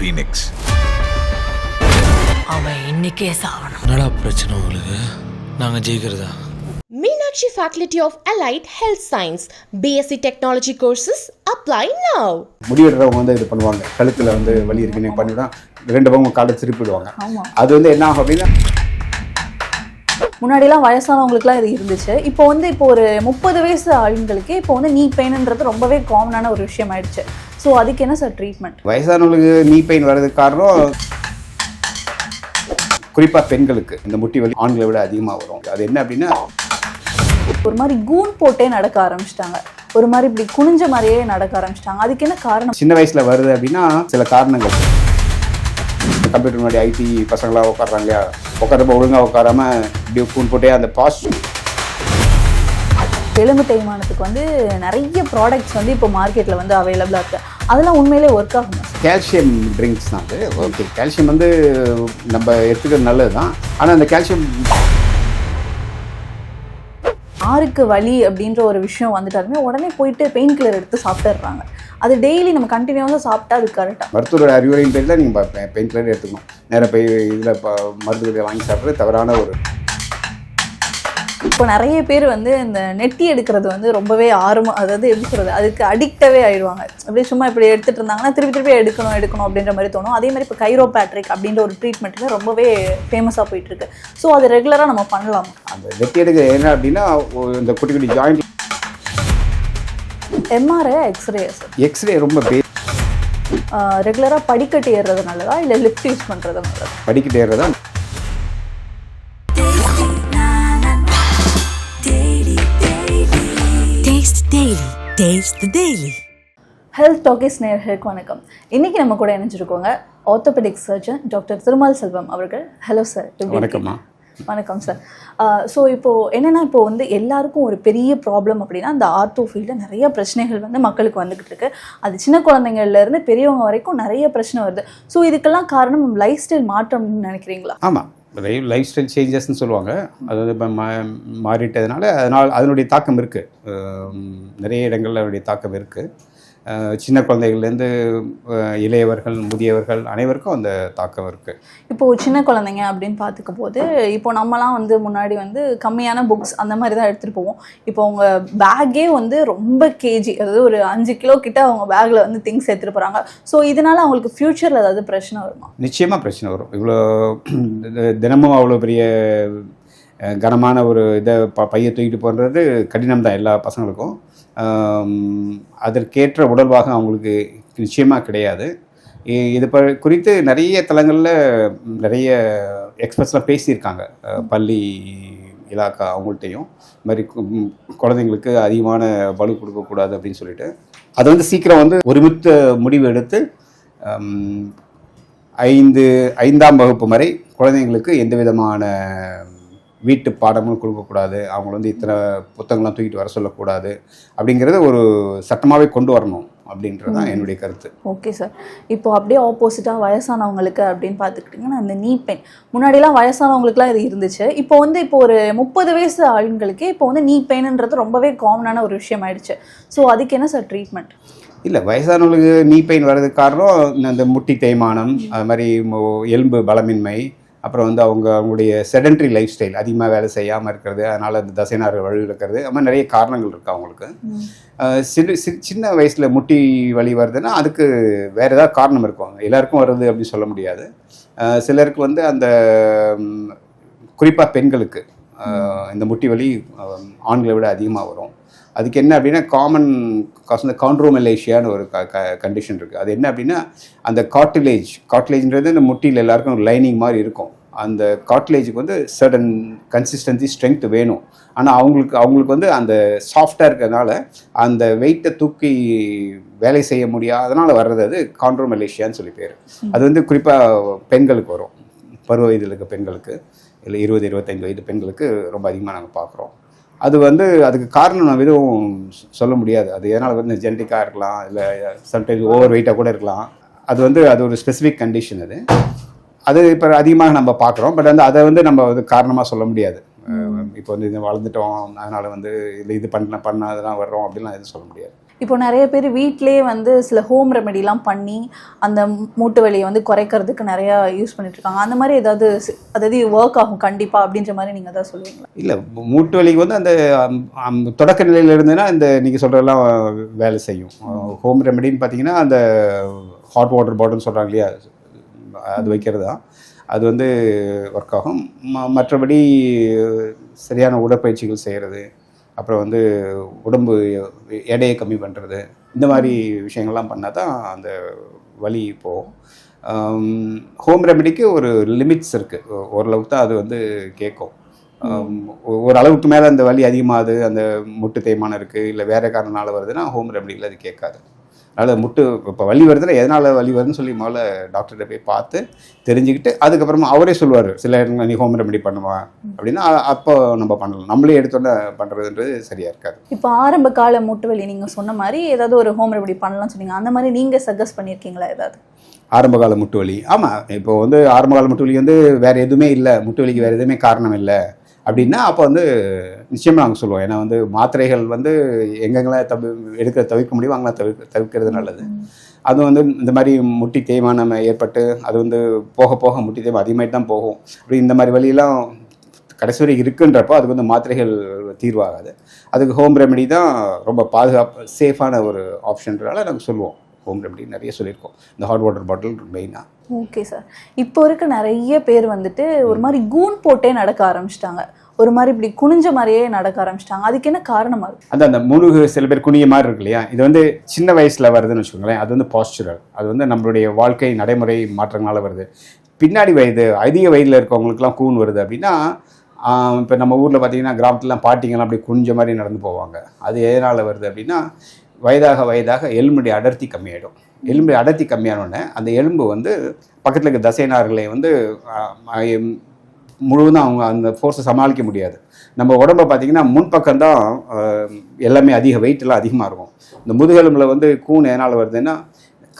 Phoenix அவன் இன்னைக்கே சாவணும். என்னடா பிரச்சனை உங்களுக்கு? நாங்கள் ஜெயிக்கிறதா? Meenakshi Faculty of Allied Health Science, BSc Technology courses apply now. முடிவெடுறவங்க வந்து இது பண்ணுவாங்க. கழுத்தில் வந்து வலி இருக்குன்னு பண்ணிவிட்டா ரெண்டு பக்கம் காலை திருப்பிடுவாங்க. அது வந்து என்ன ஆகும் அப்படின்னா முன்னாடிலாம் வயசானவங்களுக்குலாம் இது இருந்துச்சு. இப்போ வந்து இப்போ ஒரு முப்பது வயசு ஆளுங்களுக்கு இப்போ வந்து நீ பெயின்ன்றது ரொம்பவே காமனான ஒரு விஷயம் ஆயிடுச்சு ஸோ அதுக்கு என்ன சார் ட்ரீட்மெண்ட் வயசானவங்களுக்கு நீ பெயின் வர்றதுக்கு காரணம் குறிப்பாக பெண்களுக்கு. இந்த முட்டி வலி ஆண்களை விட அதிகமாக வரும். அது என்ன அப்படின்னா ஒரு மாதிரி கூன் போட்டே நடக்க ஆரம்பிச்சிட்டாங்க. ஒரு மாதிரி இப்படி குனிஞ்ச மாதிரியே நடக்க ஆரம்பிச்சிட்டாங்க. அதுக்கு என்ன காரணம்? சின்ன வயசில் வருது அப்படின்னா சில காரணங்கள். கம்ப்யூட்டர் முன்னாடி ஐடி பசங்களாம் உட்காடுறாங்க உட்காரப்ப ஒழுங்காக உட்காராம இப்படி கூன் போட்டே அந்த பாஸ்ட் எலும்பு தேய்மானத்துக்கு வந்து நிறைய ப்ராடக்ட்ஸ் வந்து இப்போ மார்க்கெட்டில் வந்து அவைலபிளாக இருக்குது அதெல்லாம் உண்மையிலே ஒர்க் ஆகுமா கால்சியம் ட்ரிங்க்ஸ் தான் அது. ஓகே கால்சியம் வந்து நம்ம எடுத்துக்கிறது நல்லது தான் ஆனால் அந்த கால்சியம் ஆருக்கு வலி அப்படின்ற ஒரு விஷயம் வந்துட்டாலுமே உடனே போயிட்டு பெயின் கில்லர் எடுத்து சாப்பிட்டுடுறாங்க. அது டெய்லி நம்ம கண்டினியூஸாக சாப்பிட்டா அது கரெக்டாக மருத்துவரோட அறிவுரையின் பேரில் நீங்கள் பெயின் கில்லர் எடுத்துக்கணும். நேராக போய் இதில் மருந்து வாங்கி சாப்பிட்றது தவறான ஒரு இப்போ நிறைய பேர் வந்து இந்த நெட்டி எடுக்கிறது வந்து ரொம்பவே ஆர்வம் அதாவது எப்படி சொல்றது அதுக்கு அடிக்டவே ஆயிடுவாங்க. அப்படியே சும்மா இப்படி எடுத்துட்டு இருந்தாங்கன்னா திருப்பி திருப்பி எடுக்கணும் எடுக்கணும் அப்படின்ற மாதிரி தோணும். அதே மாதிரி இப்போ கைரோபேட்ரிக் அப்படின்ற ஒரு ட்ரீட்மெண்ட்டில் ரொம்பவே ஃபேமஸாக போயிட்டு இருக்கு. ஸோ அது ரெகுலராக நம்ம பண்ணலாம். அந்த வெட்டி எடுக்க என்ன அப்படின்னா இந்த குட்டி குட்டி ஜாயிண்ட் எம்ஆர்ஐ எக்ஸ்ரே எக்ஸ்ரே ரொம்ப ரெகுலராக படிக்கட்டு ஏறுறது நல்லதா இல்லை லிஃப்ட் யூஸ் பண்ணுறது நல்லதா படிக்கிட்டே தான் daily taste daily health talkies நேர்களுக்கு வணக்கம் இன்னைக்கு நம்ம கூட இணைஞ்சிருக்கோங்க orthopedic surgeon doctor Thirumal Selvam அவர்கள் ஹலோ சார் வணக்கம்மா வணக்கம் சார் ஸோ இப்போ என்னன்னா இப்போ வந்து எல்லாருக்கும் ஒரு பெரிய ப்ராப்ளம் அப்படின்னா அந்த ஆர்த்தோ ஃபீல்டில் நிறைய பிரச்சனைகள் வந்து மக்களுக்கு வந்துகிட்டு இருக்கு அது சின்ன குழந்தைங்கள்ல இருந்து பெரியவங்க வரைக்கும் நிறைய பிரச்சனை வருது ஸோ இதுக்கெல்லாம் காரணம் லைஃப் ஸ்டைல் மாற்றம்னு நினைக்கிறீங்களா ஆமாம் லைஃப் ஸ்டைல் சேஞ்சஸ்ன்னு சொல்லுவாங்க. அது வந்து இப்போ மா மாறிட்டதுனால அதனால் அதனுடைய தாக்கம் இருக்குது நிறைய இடங்களில் அதனுடைய தாக்கம் இருக்குது சின்ன குழந்தைகள்லேருந்து இளையவர்கள் முதியவர்கள் அனைவருக்கும் அந்த தாக்கம் இருக்குது இப்போ சின்ன குழந்தைங்க அப்படின்னு பார்த்துக்கும் போது இப்போ நம்மலாம் வந்து முன்னாடி வந்து கம்மியான புக்ஸ் அந்த மாதிரி தான் எடுத்துகிட்டு போவோம். இப்போ அவங்க பேக்கே வந்து ரொம்ப கேஜி அதாவது ஒரு அஞ்சு கிலோ கிட்ட அவங்க பேக்கில் வந்து திங்ஸ் எடுத்துகிட்டு போகிறாங்க ஸோ இதனால அவங்களுக்கு ஃப்யூச்சரில் ஏதாவது பிரச்சனை வருமா? நிச்சயமாக பிரச்சனை வரும். இவ்வளோ தினமும் அவ்வளோ பெரிய கனமான ஒரு இதை ப பையை தூக்கிட்டு போகிறது கடினம் தான் எல்லா பசங்களுக்கும். அதற்கேற்ற உடல்வாகம் அவங்களுக்கு நிச்சயமாக கிடையாது. இது ப குறித்து நிறைய தளங்களில் நிறைய எக்ஸ்பர்ட்ஸ்லாம் பேசியிருக்காங்க. பள்ளி இலாக்கா அவங்கள்ட்டையும். இது மாதிரி கு- குழந்தைங்களுக்கு அதிகமான பலு கொடுக்கக்கூடாது அப்படின்னு சொல்லிட்டு. அது வந்து சீக்கிரம் வந்து ஒருமித்த முடிவு எடுத்து ஐந்து ஐந்தாம் வகுப்பு வரை குழந்தைங்களுக்கு எந்த விதமான வீட்டு பாடமும் கொடுக்கக்கூடாது. அவங்க வந்து இத்தனை புத்தகங்கள்லாம் தூக்கிட்டு வர சொல்லக்கூடாது. அப்படிங்கிறத ஒரு சட்டமாகவே கொண்டு வரணும் அப்படின்றது தான் என்னுடைய கருத்து. Okay sir. இப்போ அப்படியே ஆப்போசிட்டாக வயசானவங்களுக்கு அப்படின்னு பார்த்துக்கிட்டிங்கன்னா இந்த நீ பெயின் முன்னாடிலாம் வயசானவங்களுக்குலாம் இது இருந்துச்சு. இப்போ வந்து இப்போ ஒரு முப்பது வயசு ஆளுங்களுக்கு இப்போ வந்து நீ பெயின்ன்றது ரொம்பவே காமனான ஒரு விஷயம் ஆயிடுச்சு ஸோ அதுக்கு என்ன சார் ட்ரீட்மெண்ட் இல்லை வயசானவங்களுக்கு நீ பெயின் வர்றதுக்கு காரணம் இந்த- முட்டி தேய்மானம் அது மாதிரி எலும்பு பலமின்மை அப்புறம் வந்து அவங்க அவங்களுடைய செடன்ட்ரி லைஃப் ஸ்டைல் அதிகமாக வேலை செய்யாமல் இருக்கிறது அதனால் அந்த தசைநாறு வலு இருக்கிறது அது மாதிரி நிறைய காரணங்கள் இருக்குது அவங்களுக்கு. சிறு சி சின்ன வயசில் முட்டி வலி வருதுன்னா அதுக்கு வேறு ஏதாவது காரணம் இருக்கும். எல்லாருக்கும் வருது அப்படின்னு சொல்ல முடியாது. சிலருக்கு வந்து அந்த குறிப்பாக பெண்களுக்கு இந்த முட்டி வலி ஆண்களை விட அதிகமாக வரும். அதுக்கு என்ன அப்படின்னா காமன் காசு கான்ட்ரோமலேஷியான்னு ஒரு கண்டிஷன் இருக்குது அது என்ன அப்படின்னா அந்த காட்டிலேஜ் காட்டிலேஜ்ன்றது இந்த முட்டியில் எல்லாருக்கும் ஒரு லைனிங் மாதிரி இருக்கும். அந்த காட்லேஜுக்கு வந்து சர்டன் கன்சிஸ்டன்சி ஸ்ட்ரென்த் வேணும். ஆனால் அவங்களுக்கு அவங்களுக்கு வந்து அந்த சாஃப்டாக இருக்கிறதுனால அந்த வெயிட்டை தூக்கி வேலை செய்ய முடியாதனால வர்றது அது கான்ட்ரோமலேஷியான்னு சொல்லி பேர். அது வந்து குறிப்பாக பெண்களுக்கு வரும். பருவ வயதில் இருக்க பெண்களுக்கு இல்லை இருபது இருபத்தைந்து வயது பெண்களுக்கு ரொம்ப அதிகமாக நாங்கள் பார்க்குறோம் அது வந்து அதுக்கு காரணம் நம்ம எதுவும் சொல்ல முடியாது. அது எதனால் வந்து ஜெனட்டிக்காக இருக்கலாம் இல்லை சம்டைம்ஸ் ஓவர் வெயிட்டாக கூட இருக்கலாம். அது வந்து அது ஒரு ஸ்பெசிஃபிக் கண்டிஷன் அது. அது இப்போ அதிகமாக நம்ம பார்க்குறோம். பட் வந்து அதை வந்து நம்ம வந்து காரணமாக சொல்ல முடியாது. இப்போ வந்து இது வளர்ந்துட்டோம். அதனால் வந்து இல்லை இது பண்ண பண்ண அதெல்லாம் வர்றோம். அப்படிலாம் எதுவும் சொல்ல முடியாது. இப்போ நிறைய பேர் வீட்டிலேயே வந்து சில ஹோம் ரெமெடிலாம் பண்ணி அந்த மூட்டு வலியை வந்து குறைக்கிறதுக்கு நிறையா யூஸ் பண்ணிட்டு இருக்காங்க. அந்த மாதிரி ஏதாவது அதாவது ஒர்க் ஆகும் கண்டிப்பாக அப்படின்ற மாதிரி நீங்கள் தான் சொல்லுவீங்களா? இல்லை மூட்டு வலிக்கு வந்து அந்த தொடக்க நிலையில் இருந்ததுன்னா இந்த நீங்கள் சொல்கிறதெல்லாம் வேலை செய்யும். ஹோம் ரெமெடின்னு பார்த்தீங்கன்னா அந்த ஹாட் வாட்டர் பாட்டில்னு சொல்கிறாங்க இல்லையா? அது வைக்கிறது. தான் அது வந்து ஒர்க் ஆகும். ம- மற்றபடி சரியான உடற்பயிற்சிகள் செய்கிறது அப்புறம் வந்து உடம்பு எடையை கம்மி பண்ணுறது இந்த மாதிரி விஷயங்கள்லாம் பண்ணால் தான் அந்த வலி போகும். ஹோம் ரெமெடிக்கு ஒரு லிமிட்ஸ் இருக்குது ஓரளவுக்கு தான் அது வந்து கேட்கும். ஒரு அளவுக்கு மேலே அந்த வலி அதிகமாகுது அந்த முட்டு தேய்மானம் இருக்குது இல்லை வேறு காரணனால வருதுன்னா ஹோம் ரெமெடியில் அது கேட்காது. அதனால் முட்டு இப்போ வலி வருதுன்னா எதனால் வலி வருதுன்னு சொல்லி முதல்ல டாக்டர்கிட்ட போய் பார்த்து தெரிஞ்சுக்கிட்டு அதுக்கப்புறமா அவரே சொல்லுவார் சில இடங்கள் நீ ஹோம் ரெமெடி பண்ணுவா அப்படின்னா அப்போ நம்ம பண்ணலாம். நம்மளே எடுத்தோன்னே பண்ணுறதுன்றது சரியாக இருக்காது. இப்போ ஆரம்ப கால மூட்டு வலி நீங்க சொன்ன மாதிரி ஏதாவது ஒரு ஹோம் ரெமெடி பண்ணலாம்னு சொன்னீங்க. அந்த மாதிரி நீங்க சஜஸ்ட் பண்ணியிருக்கீங்களா ஏதாவது? ஆரம்பகால முட்டு வலி. ஆமாம் இப்போ வந்து ஆரம்பகால முட்டு வலி வந்து வேறு எதுவுமே இல்லை. முட்டு வலிக்கு வேறு எதுவுமே காரணம் இல்லை. அப்படின்னா அப்போ வந்து நிச்சயமாக நாங்கள் சொல்லுவோம். ஏன்னா வந்து மாத்திரைகள் வந்து எங்கெங்கெல்லாம் தவி எடுக்க தவிர்க்க முடியுமோ அங்கெல்லாம் தவிர்க்க தவிர்க்கிறது நல்லது. அது வந்து இந்த மாதிரி முட்டி தேய்மானம் ஏற்பட்டு அது வந்து போக போக முட்டி தேய்மானம் அதிகமாகிட்டு தான் போகும். அப்படி இந்த மாதிரி வழியெல்லாம் கடைசி வரை இருக்குன்றப்போ அதுக்கு வந்து மாத்திரைகள் தீர்வாகாது. அதுக்கு ஹோம் ரெமெடி தான் ரொம்ப பாதுகாப்பு சேஃபான ஒரு ஆப்ஷன்றனால நாங்கள் சொல்லுவோம். ஹோம் ரெமெடி நிறைய சொல்லியிருக்கோம். இந்த ஹாட் வாட்டர் பாட்டில் மெயினாக ஓகே சார் இப்போ இருக்க நிறைய பேர் வந்துட்டு ஒரு மாதிரி கூன் போட்டே நடக்க ஆரம்பிச்சிட்டாங்க. ஒரு மாதிரி இப்படி குனிஞ்ச மாதிரியே நடக்க ஆரம்பிச்சிட்டாங்க. அதுக்கு என்ன காரணமா இருக்கு அந்த அந்த முழுகு சில பேர் குனிய மாதிரி இருக்கு இல்லையா? இது வந்து சின்ன வயசில் வருதுன்னு வச்சுக்கோங்களேன். அது வந்து பாஸ்டுரல் அது வந்து நம்மளுடைய வாழ்க்கை நடைமுறை மாற்றங்களால வருது. பின்னாடி வயது அதிக வயதில் இருக்கவங்களுக்குலாம் கூன் வருது அப்படின்னா இப்போ நம்ம ஊரில் பார்த்தீங்கன்னா கிராமத்துலலாம் பாட்டிங்கெல்லாம் அப்படி குனிஞ்ச மாதிரி நடந்து போவாங்க. அது எதனால் வருது அப்படின்னா வயதாக வயதாக எலும்புடைய அடர்த்தி கம்மியாயிடும். எலும்பு அடர்த்தி கம்மியான உடனே அந்த எலும்பு வந்து பக்கத்தில் இருக்க தசைநார்களை வந்து முழுவதும் அவங்க அந்த ஃபோர்ஸை சமாளிக்க முடியாது. நம்ம உடம்ப பார்த்தீங்கன்னா முன்பக்கம் தான் எல்லாமே அதிக எல்லாம் அதிகமாக இருக்கும். இந்த முதுகெலும்புல வந்து கூன் எதனால் வருதுன்னா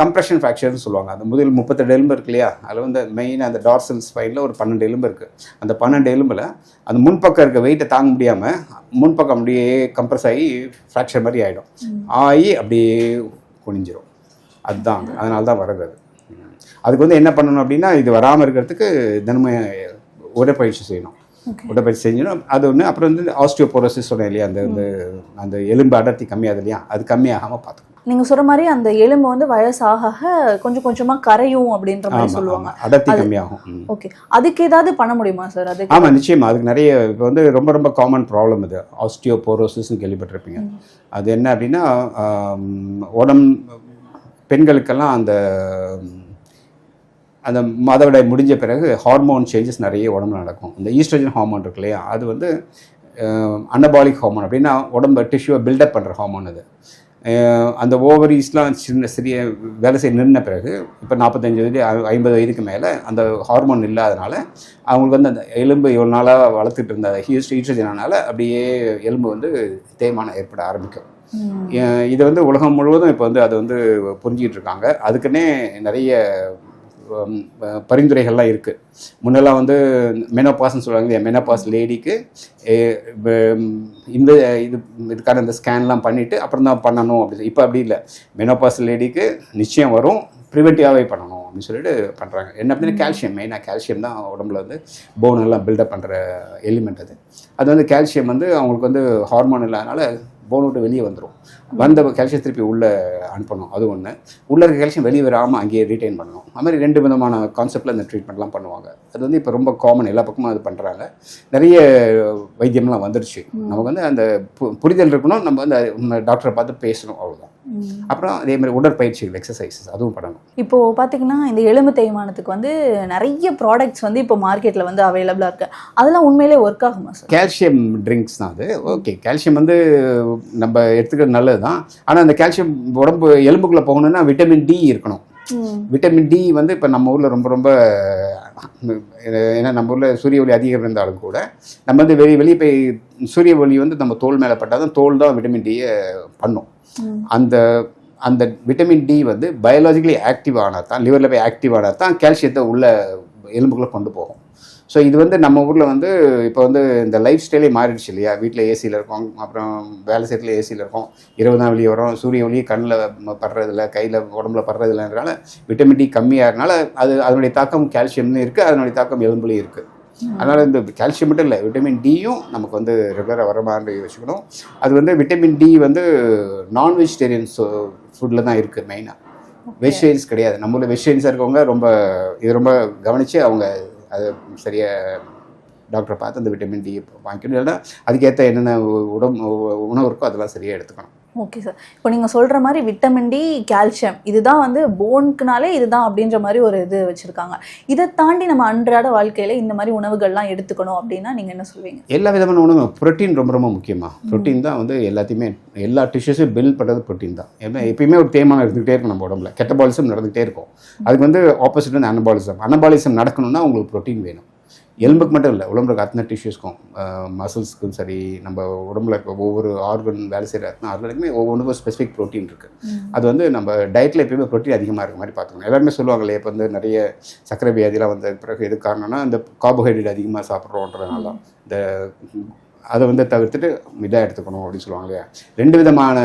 கம்ப்ரெஷன் ஃப்ராக்சர்னு சொல்லுவாங்க. அந்த முதுகில் முப்பத்தெட்டு எலும்பு இருக்கு இல்லையா? அதில் வந்து மெயினாக அந்த டார்சல் ஸ்பைனில் ஒரு பன்னெண்டு எலும்பு இருக்குது அந்த பன்னெண்டு எலும்பில் அந்த முன்பக்கம் இருக்க வெயிட்டை தாங்க முடியாமல் முன்பக்கம் அப்படியே கம்ப்ரஸ் ஆகி ஃப்ராக்சர் மாதிரி ஆகிடும் ஆகி அப்படியே குனிஞ்சிரும். அதுதான். அதனால தான் வருது அது. அதுக்கு வந்து என்ன பண்ணணும் அப்படின்னா இது வராமல் இருக்கிறதுக்கு தினமும் உடற்பயிற்சி செய்யணும். உடற்பயிற்சி செஞ்சணும் அது ஒன்று அப்புறம் வந்து ஆஸ்டியோபோரோசிஸ் சொன்னேன் இல்லையா? அந்த அந்த எலும்பு அடர்த்தி கம்மியாகுது இல்லையா? அது கம்மியாகாமல் பார்த்துக்கணும். நீங்க சொல்ற மாதிரி அந்த எலும்பு வந்து வயசாக கொஞ்சம் கொஞ்சமா கரையும் அப்படின்ற மாதிரி சொல்லுவாங்க. அடர்த்தி அது- கம்மியாகும். ஓகே. அதுக்கு ஏதாவது பண்ண முடியுமா சார்? அதுக்கு ஆமாம் நிச்சயமா. அதுக்கு நிறைய இப்போ வந்து ரொம்ப ரொம்ப காமன் ப்ராப்ளம் இது. ஆஸ்டியோபோரோசிஸ்னு கேள்விப்பட்டிருப்பீங்க. அது என்ன அப்படின்னா ஆம், உடம் பெண்களுக்கெல்லாம் அந்த அந்த மாதவிடாய் முடிஞ்ச பிறகு ஹார்மோன் சேஞ்சஸ் நிறைய உடம்புல நடக்கும். இந்த ஈஸ்ட்ரஜன் ஹார்மோன் இருக்கு இல்லையா? அது வந்து அனபாலிக் ஹார்மோன் அப்படின்னா உடம்பை டிஷ்யூவை பில்டப் பண்ணுற ஹார்மோன் அது. அந்த ஓவரீஸ்லாம் சின்ன சிறிய வேலை செய்ய நின்ன பிறகு இப்போ நாற்பத்தஞ்சு வயது ஐம்பது வயதுக்கு மேலே அந்த ஹார்மோன் இல்லாதனால அவங்களுக்கு வந்து அந்த எலும்பு இவ்வளோ நாளாக வளர்த்துட்டு இருந்த ஹீஸ்ட் ஈஸ்ட்ரஜனால அப்படியே எலும்பு வந்து தேய்மானம் ஏற்பட ஆரம்பிக்கும். இது வந்து உலகம் முழுவதும் இப்போ வந்து அதை வந்து புரிஞ்சிக்கிட்டு இருக்காங்க. அதுக்குன்னே நிறைய பரிந்துரைகள்லாம் இருக்குது முன்னெல்லாம் வந்து மெனோபாஸ்ன்னு சொல்லுவாங்க இல்லையா? மெனோபாஸ் லேடிக்கு இந்த இது இதுக்கான இந்த ஸ்கேன்லாம் பண்ணிவிட்டு அப்புறம் தான் பண்ணணும் அப்படி இப்போ அப்படி இல்லை. மெனோபாஸ் லேடிக்கு நிச்சயம் வரும். ப்ரிவென்டிவாகவே பண்ணணும் அப்படின்னு சொல்லிட்டு பண்ணுறாங்க என்ன அப்படின்னா கால்சியம் மெயினாக கால்சியம் தான் உடம்புல வந்து போன் எல்லாம் பில்டப் பண்ணுற எலிமெண்ட் அது. அது வந்து கால்சியம் வந்து அவங்களுக்கு வந்து ஹார்மோன் இல்லாதனால போன் விட்டு வெளியே வந்துடும் வந்த கால்சியம் திருப்பி உள்ளே அனுப்பணும். அது ஒன்று உள்ளே இருக்க கால்சியம் வெளியே வராமல் அங்கேயே ரீட்டைன் பண்ணணும். அது மாதிரி ரெண்டு விதமான கான்செப்டில் இந்த ட்ரீட்மெண்ட்லாம் பண்ணுவாங்க. அது வந்து இப்போ ரொம்ப காமன் எல்லா பக்கமும் அது பண்ணுறாங்க நிறைய வைத்தியம்லாம் வந்துருச்சு. நமக்கு வந்து அந்த புரிதல் இருக்கணும். நம்ம வந்து டாக்டரை பார்த்து பேசணும் அவ்வளோதான் அப்புறம் அதே மாதிரி உடற்பயிற்சிகள் எக்ஸசைசஸ் அதுவும் பண்ணணும். இப்போ பாத்தீங்கன்னா இந்த எலும்பு தேய்மானத்துக்கு வந்து நிறைய ப்ராடக்ட்ஸ் வந்து இப்போ மார்க்கெட்ல வந்து அவைலபிளா இருக்கு. அதெல்லாம் உண்மையிலே ஒர்க் ஆகுமா சார் கால்சியம் ட்ரிங்க்ஸ் தான் அது. ஓகே கால்சியம் வந்து நம்ம எடுத்துக்கிறது நல்லது தான் ஆனால் அந்த கால்சியம் உடம்பு எலும்புக்குள்ளே போகணும்னா விட்டமின் டி இருக்கணும். விட்டமின் டி வந்து இப்போ நம்ம ஊரில் ரொம்ப ரொம்ப ஏன்னா நம்ம ஊரில் சூரிய ஒளி அதிகம் இருந்தாலும் கூட நம்ம வந்து வெளியே வெளியே போய் சூரிய ஒளி வந்து நம்ம தோல் மேலே பட்டால் தான் தோல் தான் விட்டமின் டியை பண்ணும். அந்த அந்த விட்டமின் டி வந்து பயாலஜிக்கலி ஆக்டிவ் ஆனால் தான் லிவரில் போய் ஆக்டிவ் ஆனால் தான் கால்சியத்தை உள்ள எலும்புக்குள்ளே கொண்டு போகும். ஸோ இது வந்து நம்ம ஊரில் வந்து இப்போ வந்து இந்த லைஃப் ஸ்டைலே மாறிடுச்சு இல்லையா? வீட்டில் ஏசியில் இருக்கோம் அப்புறம் வேலை செய்யறதுல ஏசியில் இருக்கோம். இரவு தான் வெளியே வரோம் சூரிய ஒளி கண்ணில் படுறதில்ல கையில் உடம்புல படுறதில்லன்றனால விட்டமின் டி கம்மியாகிறனால அது அதனுடைய தாக்கம் கால்சியம்னு இருக்குது அதனுடைய தாக்கம் எலும்புலையும் இருக்குது அதனால் இந்த கால்சியம் மட்டும் இல்லை விட்டமின் டியும் நமக்கு வந்து ரெகுலராக வர மாதிரி வச்சுக்கணும். அது வந்து விட்டமின் டி வந்து நான் வெஜிடேரியன் ஃபுட்டில் தான் இருக்குது மெயினாக வெஜிடேரியன்ஸ் கிடையாது. நம்மள வெஜிடேரியன்ஸாக இருக்கவங்க ரொம்ப இது ரொம்ப கவனித்து அவங்க அது சரியாக டாக்டரை பார்த்து அந்த விட்டமின் டி வாங்கிக்கணும். இல்லைன்னா அதுக்கேற்ற என்னென்ன உடம்பு உணவு இருக்கோ அதெல்லாம் சரியாக எடுத்துக்கணும். ஓகே சார் இப்போ நீங்கள் சொல்கிற மாதிரி விட்டமின் டி கால்சியம் இதுதான் வந்து போனுக்குனாலே இதுதான் அப்படின்ற மாதிரி ஒரு இது வச்சுருக்காங்க. இதை தாண்டி நம்ம அன்றாட வாழ்க்கையில் இந்த மாதிரி உணவுகள்லாம் எடுத்துக்கணும் அப்படின்னா நீங்கள் என்ன சொல்வீங்க? எல்லா விதமான உணவு புரோட்டீன் ரொம்ப ரொம்ப முக்கியமாக புரோட்டீன் தான் வந்து எல்லாத்தையுமே எல்லா டிஷ்யூஸையும் பில்ட் பண்ணுறது புரோட்டீன் தான். ஏன்னா எப்பயுமே ஒரு தேய்மானம் இருந்துகிட்டே இருக்கும் நம்ம உடம்புல. கெட்டபாலிசம் நடந்துகிட்டே இருக்கும். அதுக்கு வந்து ஆப்போசிட் வந்து அனபாலிசம் அனபாலிசம் நடக்கணும்னா உங்களுக்கு புரோட்டீன் வேணும். எலும்புக்கு மட்டும் இல்லை உடம்புல இருக்க அத்தனை டிஷ்யூஸ்க்கும் மசில்ஸ்க்கும் சரி நம்ம உடம்புல இருக்க ஒவ்வொரு ஆர்கன் வேலை செய்கிற அத்தனை ஆர்கனுக்குமே ஒவ்வொன்றுக்கும் ஸ்பெசிஃபிக் ப்ரோட்டீன் இருக்குது அது வந்து நம்ம டயட்டில் எப்பயுமே ப்ரோட்டீன் அதிகமாக இருக்க மாதிரி பார்த்துக்கணும். எல்லாருமே சொல்லுவாங்களே இப்போ வந்து நிறைய சர்க்கரை வியாதிலாம் வந்த பிறகு எது காரணம்னா இந்த கார்போஹைட்ரேட் அதிகமாக சாப்பிட்றோன்றதுனால தான். இந்த அதை வந்து தவிர்த்துட்டு இதாக எடுத்துக்கணும் அப்படின்னு சொல்லுவாங்க இல்லையா? ரெண்டு விதமான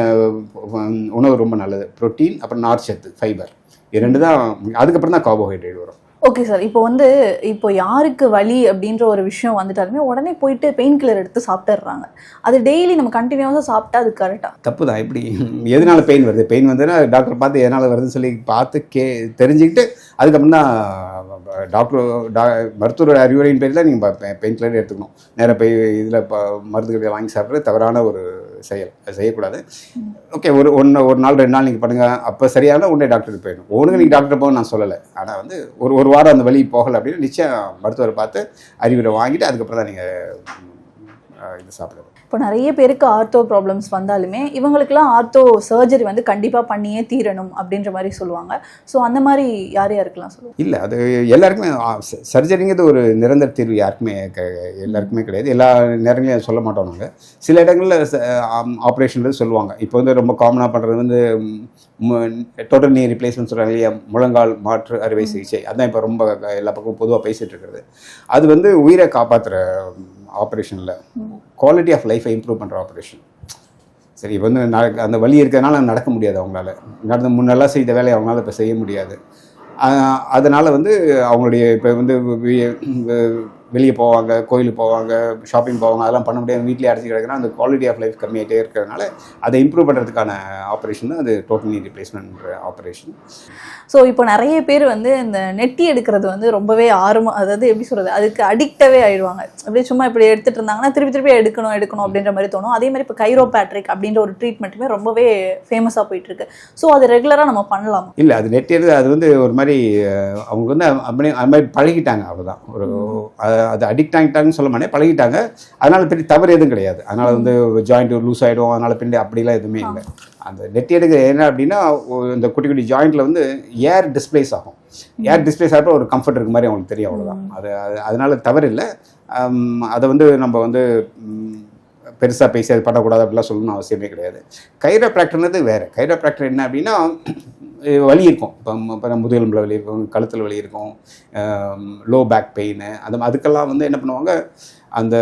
உணவு ரொம்ப நல்லது. புரோட்டீன் அப்புறம் நார்ச்சத்து ஃபைபர் இது ரெண்டு தான் அதுக்கப்புறம் தான் கார்போஹைட்ரேட் வரும். ஓகே சார் இப்போ வந்து இப்போ யாருக்கு வலி அப்படின்ற ஒரு விஷயம் வந்துட்டாலுமே உடனே போயிட்டு பெயின் கில்லர் எடுத்து சாப்பிட்டுறாங்க அது டெய்லி நம்ம கண்டினியூஸாக சாப்பிட்டா அது கரெக்டாக தப்பு தான் இப்படி எதனால பெயின் வருது? பெயின் வந்ததுன்னா டாக்டர் பார்த்து எதனால் வருதுன்னு சொல்லி பார்த்து கே தெரிஞ்சுக்கிட்டு அதுக்கப்புறம் தான் டாக்டர் டா மருத்துவரோட அறிவுரையின் பேரில் தான் நீங்கள் பெயின் கில்லர் எடுத்துக்கணும். நேராக போய் இதில் இப்போ மருந்துகளை வாங்கி சாப்பிட்றது தவறான ஒரு செயல் அது செய்யக்கூடாது ஓகே ஒரு ஒன்று ஒரு நாள் ரெண்டு நாள் நீங்கள் பண்ணுங்கள் அப்போ சரியான உடனே டாக்டருக்கு போயிடணும் ஒன்றுக்கு நீங்கள் டாக்டர் போக நான் சொல்லலை. ஆனால் வந்து ஒரு ஒரு வாரம் அந்த வலி போகலை அப்படின்னு நிச்சயம் மருத்துவரை பார்த்து அறிவுரை வாங்கிட்டு அதுக்கப்புறம் தான் நீங்கள் இது சாப்பிடுறது இப்போ நிறைய பேருக்கு ஆர்த்தோ ப்ராப்ளம்ஸ் வந்தாலுமே இவங்களுக்குலாம் ஆர்த்தோ சர்ஜரி வந்து கண்டிப்பாக பண்ணியே தீரணும் அப்படின்ற மாதிரி சொல்லுவாங்க. ஸோ அந்த மாதிரி யார் யாருக்கெல்லாம் சொல்லுவாங்க? இல்லை அது எல்லாருக்குமே சர்ஜரிங்கிறது ஒரு நிரந்தர தீர்வு யாருக்குமே க எல்லாருக்குமே கிடையாது. எல்லா நேரங்களையும் சொல்ல மாட்டோம் நாங்கள் சில இடங்களில் ஆப்ரேஷன்றது சொல்லுவாங்க. இப்போ வந்து ரொம்ப காமனாக பண்ணுறது வந்து டோட்டல் நீ ரிப்ளேஸ்மெண்ட் சொல்கிறாங்க இல்லையா? முழங்கால் மாற்று அறுவை சிகிச்சை. அதுதான் இப்போ ரொம்ப எல்லா பக்கமும் பொதுவாக பேசிகிட்டு இருக்கிறது. அது வந்து உயிரை காப்பாற்றுற ஆப்ரேஷனில் குவாலிட்டி ஆஃப் லைஃப்பை இம்ப்ரூவ் பண்ணுற ஆப்ரேஷன் சரி இப்போ வந்து நட- அந்த வழி இருக்கிறதுனால நடக்க முடியாது அவங்களால. நடந்த முன்னெல்லாம் செய்த வேலையை அவங்களால இப்போ செய்ய முடியாது. அதனால் வந்து அவங்களுடைய இப்போ வந்து வெளியே போவாங்க கோயிலுக்கு போவாங்க ஷாப்பிங் போவாங்க அதெல்லாம் பண்ண முடியாது வீட்டிலே அடைச்சி கிடக்குன்னா அந்த குவாலிட்டி ஆஃப் லைஃப் கம்மியாகிட்டே இருக்கிறதுனால அதை இம்ப்ரூவ் பண்ணுறதுக்கான ஆப்ரேஷன் தான் அது டோட்டல் ரிப்ளேஸ்மெண்ட் ஆப்ரேஷன் ஸோ இப்போ நிறைய பேர் வந்து இந்த நெட்டி எடுக்கிறது வந்து ரொம்பவே ஆர்வம் அதாவது எப்படி சொல்கிறது அதுக்கு அடிக்டவே ஆயிடுவாங்க. அப்படியே சும்மா இப்படி எடுத்துட்டு இருந்தாங்கன்னா திருப்பி திருப்பி எடுக்கணும் எடுக்கணும் அப்படின்ற மாதிரி தோணும். அதே மாதிரி இப்போ கைரோபேட்ரிக் அப்படின்ற ஒரு ட்ரீட்மெண்ட்டுமே ரொம்பவே ஃபேமஸாக போயிட்டு இருக்கு ஸோ அது ரெகுலராக நம்ம பண்ணலாம்? இல்லை அது நெட் எடுத்து அது வந்து ஒரு மாதிரி அவங்க வந்து அப்படி அது மாதிரி பழகிட்டாங்க அவ்வளோதான் ஒரு அது- அடிக்ட் ஆகிட்டாங்கன்னு சொல்ல மாட்டேன் பழகிட்டாங்க. அதனால பெரிய தவறு எதுவும் கிடையாது. அதனால வந்து ஜாயிண்ட் லூஸ் ஆகிடும் அதனால பின்னாடி அப்படிலாம் எதுவுமே இல்லை. அந்த நெட் எடுக்க என்ன அப்படின்னா இந்த குட்டி குட்டி ஜாயிண்ட்ல வந்து ஏர் டிஸ்பிளேஸ் ஆகும். ஏர் டிஸ்பிளேஸ் ஆகிறப்ப ஒரு கம்ஃபர்ட் இருக்க மாதிரி அவங்களுக்கு தெரியும் அவ்வளோதான் அது அது அதனால தவறு இல்லை. அதை வந்து நம்ம வந்து பெருசாக பேசி அது பண்ணக்கூடாது அப்படிலாம் சொல்லணும்னு அவசியமே கிடையாது. கைரோப்ராக்டர்னது வேறு. கைரோப்ராக்டர் என்ன அப்படின்னா வலி இருக்கும் இப்போ இப்போ முதுகெலும்பில் வலி இருக்கும் கழுத்தில் வலி இருக்கும் லோ பேக் பெயின் அந்த அதுக்கெல்லாம் வந்து என்ன பண்ணுவாங்க அந்த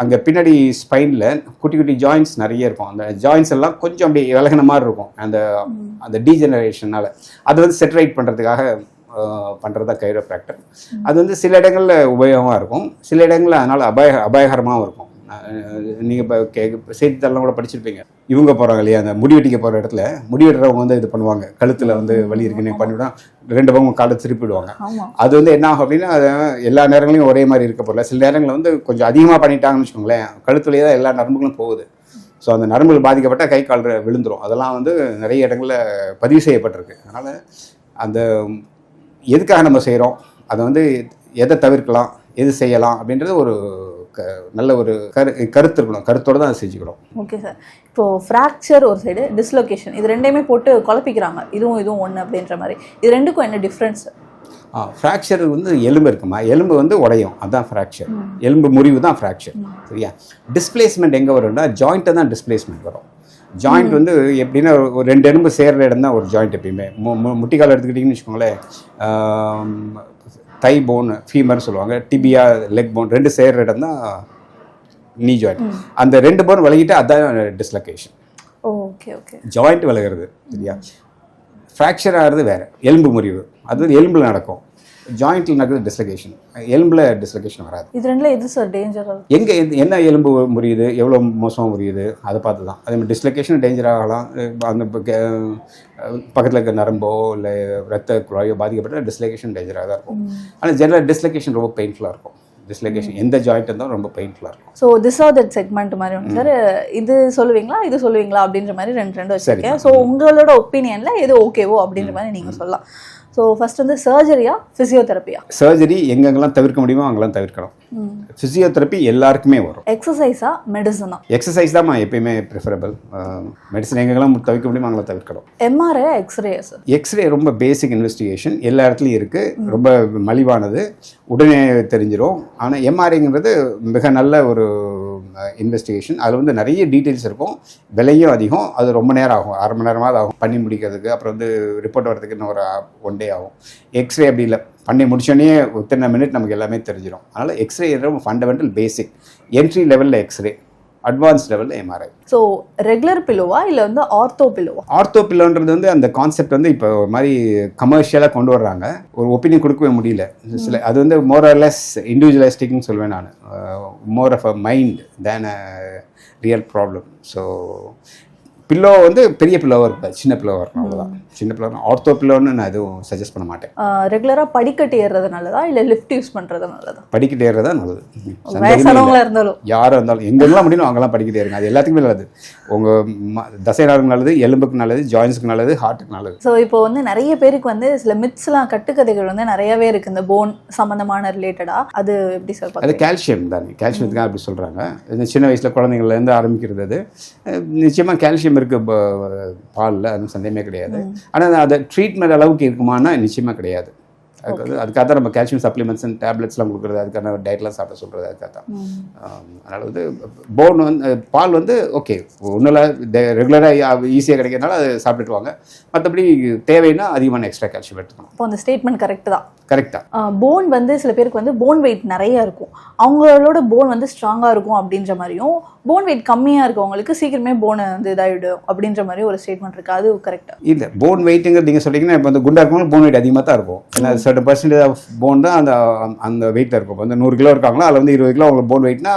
அங்கே பின்னாடி ஸ்பைனில் குட்டி குட்டி ஜாயின்ஸ் நிறைய இருக்கும். அந்த ஜாயின்ஸ் எல்லாம் கொஞ்சம் அப்படி விலகின மாதிரி இருக்கும். அந்த அந்த டீஜெனரேஷனால் அது வந்து செட்டரைட் பண்ணுறதுக்காக பண்ணுறது தான் கைரோப்ராக்டர் அது வந்து சில இடங்களில் உபயோகமாக இருக்கும். சில இடங்களில் அதனால் அபாய அபாயகரமாகவும் இருக்கும். நீங்கள் இப்போ கே செய்தித்தாளெலாம் கூட படிச்சிருப்பீங்க. இவங்க போகிறாங்க இல்லையா அந்த முடி வெட்டிக்க போகிற இடத்துல? முடி வெட்டுறவங்க வந்து இது பண்ணுவாங்க. கழுத்தில் வந்து வலி இருக்குன்னு பண்ணிவிட்டா ரெண்டு பக்கம் காலை திருப்பிடுவாங்க அது வந்து என்ன ஆகும் அப்படின்னா அது எல்லா நேரங்களையும் ஒரே மாதிரி இருக்க போகல சில நேரங்களில் வந்து கொஞ்சம் அதிகமாக பண்ணிட்டாங்கன்னு வச்சுக்கோங்களேன் கழுத்துலேயே தான் எல்லா நரம்புகளும் போகுது. ஸோ அந்த நரம்புகள் பாதிக்கப்பட்ட கை கால் விழுந்துரும். அதெல்லாம் வந்து நிறைய இடங்களில் பதிவு செய்யப்பட்டிருக்கு. அதனால் அந்த எதுக்காக நம்ம செய்கிறோம் அதை வந்து எதை தவிர்க்கலாம்? எது செய்யலாம்? அப்படின்றது ஒரு நல்ல ஒரு கரு கருத்து இருக்கணும் கருத்தோடு தான் செஞ்சுக்கணும். ஓகே சார் இப்போ ஃப்ராக்சர் ஒரு சைடு டிஸ்லொகேஷன் இது ரெண்டையுமே போட்டு குழப்பிக்கிறாங்க. இதுவும் இதுவும் ஒன்று அப்படின்ற மாதிரி. இது ரெண்டுக்கும் என்ன டிஃப்ரென்ஸ் ஆ ஃப்ராக்சர் வந்து எலும்பு இருக்குமா? எலும்பு வந்து உடையும். அதுதான் ஃப்ராக்சர் எலும்பு முறிவு தான் ஃப்ராக்சர் சரியா? டிஸ்பிளேஸ்மெண்ட் எங்கே வரும்னா ஜாயிண்ட்டை தான் டிஸ்பிளேஸ்மெண்ட் வரும். ஜாயிண்ட் வந்து எப்படின்னா ஒரு ரெண்டு எலும்பு சேர்ற இடம் தான் ஒரு ஜாயிண்ட் எப்பயுமே. மு முட்டிக்கால் எடுத்துக்கிட்டிங்கன்னு வச்சுக்கோங்களேன். தை போன் ஃபீமர்னு சொல்லுவாங்க டிபியா லெக் போன் ரெண்டு சேர்ற இடம் தான் நீ ஜாயிண்ட் அந்த ரெண்டு போன் விலகிட்டு அதான் டிஸ்லொகேஷன் ஓகே ஓகே ஜாயிண்ட் விலகிறது சரியா? ஃப்ராக்சர் ஆகிறது வேற எலும்பு முறிவு. அது எலும்பில் நடக்கும். ஜாயிண்ட்டில் நடக்கிறது டிஸ்லொகேஷன் எலும்பில் டிஸ்லொகேஷன் வராது. இது ரெண்டுல எது சார் டேஞ்சர் எங்கே என்ன எலும்பு முறியுது? எவ்வளோ மோசமாக முறியுது? அதை பார்த்து தான். அதே மாதிரி டிஸ்லொகேஷன் டேஞ்சர் ஆகலாம். அந்த பக்கத்தில் இருக்க நரம்போ இல்லை ரத்த குழாயோ பாதிக்கப்பட்ட டிஸ்லொகேஷன் டேஞ்சராக தான் இருக்கும். ஆனால் ஜெனரல் டிஸ்லொகேஷன் ரொம்ப பெயின்ஃபுல்லாக இருக்கும். டிஸ்லொகேஷன் எந்த ஜாயிண்ட் இருந்தாலும் ரொம்ப பெயின்ஃபுல்லாக இருக்கும். So this or that segment மாதிரி ஒன்று சார் இது சொல்லுவீங்களா? இது சொல்லுவீங்களா? அப்படின்ற மாதிரி ரெண்டு ரெண்டு வச்சிருக்கேன். ஸோ உங்களோட ஒப்பீனியன்ல எது ஓகேவோ அப்படின்ற மாதிரி நீங்க சொல்லலாம். ஸோ ஃபர்ஸ்ட் வந்து சர்ஜரியா ஃபிசியோதெரப்பியா சர்ஜரி எங்கெங்கெல்லாம் தவிர்க்க முடியுமோ அங்கெல்லாம் தவிர்க்கணும் ஃபிசியோதெரப்பி எல்லாருக்குமே வரும். எக்ஸசைஸா மெடிசனா எக்ஸசைஸ் தான் எப்பயுமே ப்ரிஃபரபிள் மெடிசன் எங்கெங்கெல்லாம் தவிர்க்க முடியுமோ அங்கெல்லாம் தவிர்க்கணும் எம்ஆர்ஐ எக்ஸ்ரே சார் எக்ஸ்ரே ரொம்ப பேசிக் இன்வெஸ்டிகேஷன் எல்லா இடத்துலையும் இருக்குது ரொம்ப மலிவானது. உடனே தெரிஞ்சிடும் ஆனால் எம்ஆர்ஐங்கிறது மிக நல்ல ஒரு இன்வெஸ்டிகேஷன் அதில் வந்து நிறைய டீட்டெயில்ஸ் இருக்கும். விலையும் அதிகம். அது ரொம்ப நேரம் ஆகும். அரை மணி நேரமாவது ஆகும். பண்ணி முடிக்கிறதுக்கு. அப்புறம் வந்து ரிப்போர்ட் வரதுக்கு இன்னும் ஒரு ஒன் டே ஆகும். எக்ஸ்ரே அப்படி இல்லை. பண்ணி முடிச்சோடனே இத்தனை மினிட் நமக்கு எல்லாமே தெரிஞ்சிடும் அதனால் எக்ஸ்ரே ரொம்ப ஃபண்டமெண்டல் பேசிக் என்ட்ரி லெவலில் எக்ஸ்ரே அட்வான்ஸ் லெவலில் எம்ஆர்ஐ ஸோ ரெகுலர் பில்லோவா இல்லை வந்து ஆர்த்தோ பில்லோவா ஆர்த்தோ பில்லோன்றது வந்து அந்த கான்செப்ட் வந்து இப்போ ஒரு மாதிரி கமர்ஷியலாக கொண்டு வர்றாங்க. ஒரு ஒப்பீனியன் கொடுக்கவே முடியல. சில அது வந்து மோரலெஸ் இண்டிவிஜுவலிஸ்டிக்னு சொல்வேன் நான். More of a mind than a real problem so pillow வந்து பெரிய பில்லோவாக இருக்காது. சின்ன பில்லோவாக இருக்கும் அவ்வளோதான் சின்ன பில்லோ ஆர்த்தோ பில்லோன்னு நான் எதுவும் சஜஸ்ட் பண்ண மாட்டேன். ரெகுலராக படிக்கட்டு ஏறுறது நல்லதா? இல்லை லிஃப்ட் யூஸ் பண்றது நல்லதா? படிக்கிட்டே ஏறுறதா நல்லது. வயசானவங்களா இருந்தாலும். யாராக இருந்தாலும் எங்கெல்லாம் முடியும் அங்கெல்லாம் படிக்கிட்டே இருங்க அது எல்லாத்துக்குமே நல்லது. உங்கள் தசை நாளுக்கு நல்லது எலும்புக்கு நல்லது ஜாயின்ஸுக்கு நல்லது ஹார்ட்டுக்கு நல்லது. ஸோ இப்போ வந்து நிறைய பேருக்கு வந்து சில மித்ஸ்லாம் கட்டுக்கதைகள் வந்து நிறையவே இருக்கு. இந்த போன் சம்பந்தமான ரிலேட்டடா அது எப்படி சார் அது கால்சியம் தானே. கால்சியத்துக்கு அப்படி சொல்கிறாங்க இந்த சின்ன வயசில் குழந்தைங்கள்லேருந்து ஆரம்பிக்கிறது அது. அஹ் நிச்சயமா கால்சியம் இருக்குது பாலில் அது சந்தேகமே கிடையாது. ஆனால் அதை ட்ரீட்மெண்ட் அளவுக்கு இருக்குமானா நிச்சயமாக கிடையாது. அதுக்கு வந்து அதுக்காக தான் நம்ம கால்சியம் சப்ளிமெண்ட்ஸ் அண்ட் டேப்லெட்ஸ்லாம் கொடுக்குறது அதுக்கான டயட்லாம் சாப்பிட சொல்கிறது அதுக்காக தான் அதனால் வந்து போன் வந்து பால் வந்து ஓகே ஒன்றும் ரெகுலராக ஈஸியாக கிடைக்கிறதுனால அது சாப்பிட்டுட்டு வாங்க மற்றபடி தேவைன்னா அதிகமான எக்ஸ்ட்ரா கால்சியம் எடுத்துக்கணும். இப்போ அந்த ஸ்டேட்மெண்ட் கரெக்ட் தான். கரெக்டாக போன் வந்து சில பேருக்கு வந்து போன் வெயிட் நிறைய இருக்கும். அவங்களோட போன் வந்து ஸ்ட்ராங்காக இருக்கும் அப்படின்ற மாதிரியும் போன் வெயிட் கம்மியாக இருக்கவங்களுக்கு சீக்கிரமே போனை வந்து இதாகிடும் அப்படின்ற மாதிரி ஒரு ஸ்டேட்மெண்ட் இருக்கு. அது கரெக்டாக இல்லை போன் வெயிட்டுங்கிறது நீங்கள் சொல்லிங்கன்னா இப்போ வந்து குண்டா இருக்கவங்க போன் வெயிட் அதிகமாக தான் இருக்கும். ஏன்னா சர்டன் பர்சன்டேஜ் ஆஃப் போன் தான் அந்த அந்த வெயிட்டில் இருக்கும். இப்போ வந்து நூறு கிலோ இருக்காங்களோ அதில் வந்து இருபது கிலோ அவங்களுக்கு போன் வெயிட்னா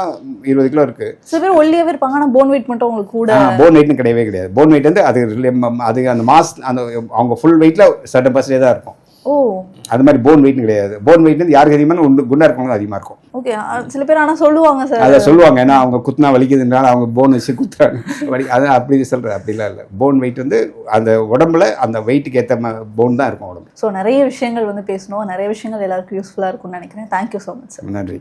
இருபது கிலோ இருக்குது சில பேர் ஒல்லியாவே இருப்பாங்க ஆனால் போன் வெயிட் மட்டும் அவங்களுக்கு கூட போன் வெயிட்னு கிடையவே கிடையாது. போன் வெயிட் வந்து அது அது அந்த மாஸ் அந்த அவங்க ஃபுல் வெயிட்டில் சர்டன் பர்சன்டேஜ் தான் இருக்கும். ஓ. அது மாதிரி போன் வெயிட்னு கிடையாது. போன் வெயிட் வந்து யாருக்கு அதிகமான குண்டா இருக்கவங்க அதிகமாக இருக்கும். ஓகே சில பேர் ஆனால் சொல்லுவாங்க சார் அதை சொல்லுவாங்க. ஏன்னா அவங்க குத்துனா வலிக்குதுனால அவங்க போன் வச்சு குத்துறாங்க. வலி அது அப்படி சொல்கிறது அப்படிலாம் இல்லை. போன் வெயிட் வந்து அந்த உடம்புல அந்த வெயிட்டுக்கு ஏற்ற போன் தான் இருக்கும் உடம்பு ஸோ நிறைய விஷயங்கள் வந்து பேசணும். நிறைய விஷயங்கள் எல்லாருக்கும் யூஸ்ஃபுல்லாக இருக்கும்னு நினைக்கிறேன். தேங்க்யூ ஸோ மச் சார் நன்றி.